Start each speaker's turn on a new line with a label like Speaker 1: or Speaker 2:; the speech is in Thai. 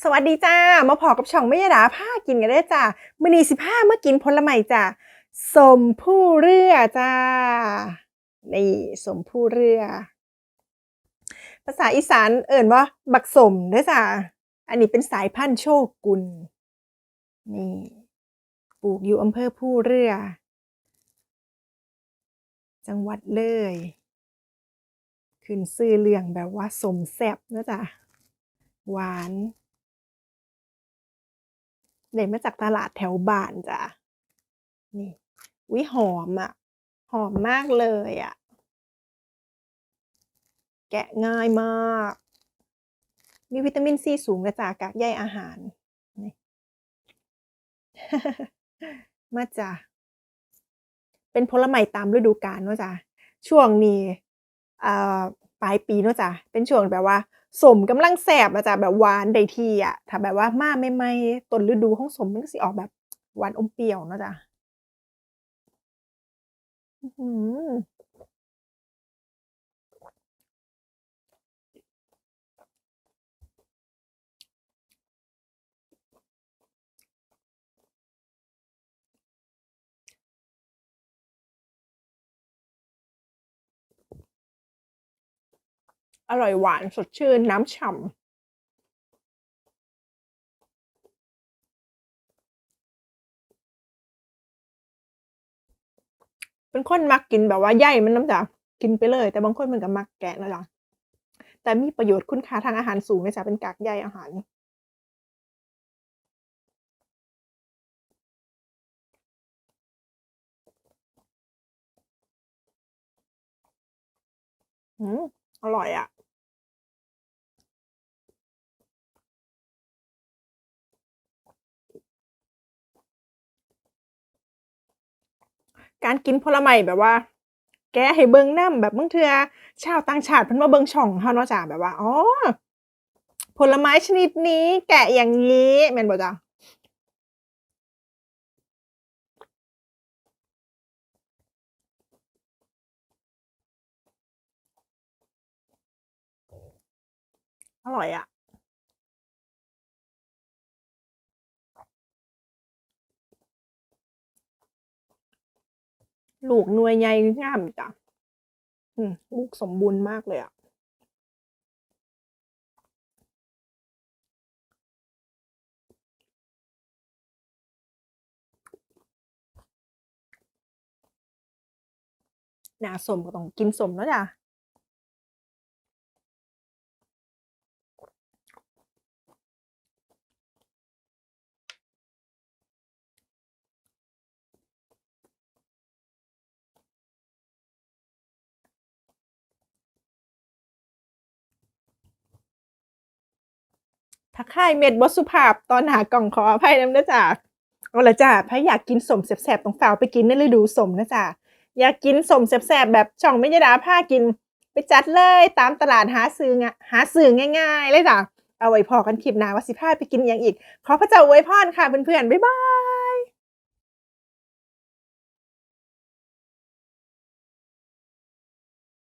Speaker 1: สวัสดีจ้า มาพอกับช่องไม่ยดาผ้ากินกันได้จ้ามือนี้สิผ้าเมากินผลไม้จ้าสมผู้เรือจ้า นี่สมผู้เรือ ภาษาอีสานเอ่นว่า บักสมเด้อจ้า อันนี้เป็นสายพันธุ์โชกุนนี่ ปลูกอยู่อำเภอผู้เรือ จังหวัดเลย ขึ้นซื้อเรื่องแบบว่าสมแซบนะจ้ะหวาน ได้มาจากตลาดแถวบ้านจ้ะนี่วิหอมอะ หอมมากเลยอะ แกะง่ายมาก มีวิตามินซีสูงกระจากกากใยอาหารนี่มาจ้ะเป็นผลไม้ตามฤดูกาลเนาะจ้ะช่วงนี้อ่า ปลายปีเนาะจ้ะเป็นช่วงแบบว่าสมกำลังแสบนะจ๊ะแบบหวานได้ที่อะถ้าแบบว่ามาใหม่ๆต้นฤดูของสมมันก็สิออกแบบหวานอมเปรี้ยวเนาะจ้ะอืม อร่อยหวานสดชื่นน้ำฉ่ำเป็นคนมักกินแบบว่าใยมันน้ำจ้ะกินไปเลย แต่บางคนมันก็มักแกะนะจ้ะแต่มีประโยชน์คุณค่าทางอาหารสูงเลยจ้ะเป็นกากใยอาหารอืมอร่อยอะ การกินผลไม้แบบว่า แกให้เบิงน้ำแบบบางเทื่อชาวต่างชาติเพิ่นมาเบิงช่องเราเนาะจ้ะแบบว่าอ๋อผลไม้ชนิดนี้แกะอย่างงี้แม่นบ่จ้ะ?อร่อยอะ ลูกหน่วยใหญ่งามจ้ะลูกสมบูรณ์มากเลยอะหน้าสมก็ต้องกินสมแล้วจ้ะ ถ้าคายเม็ดบสุภาพตอนหากล่องขออภัยนำเด้อจ้ะเอาละจ้ะไผอยากกินสมแสบๆต้องฟ้าวไปกินในฤดูสมนะจ้ะอยากกินสมแสบๆแบบช่องไม่ยดาพากิน ไปจัดเลยตามตลาดหาซื้องหาซื้อง่าย ๆ เลยจ้ะเอาไว้พอกันคลิปหน้าว่าสิพาไปกินอย่างอีก ขอพระเจ้าอวยพรค่ะเพื่อนๆบ๊ายบาย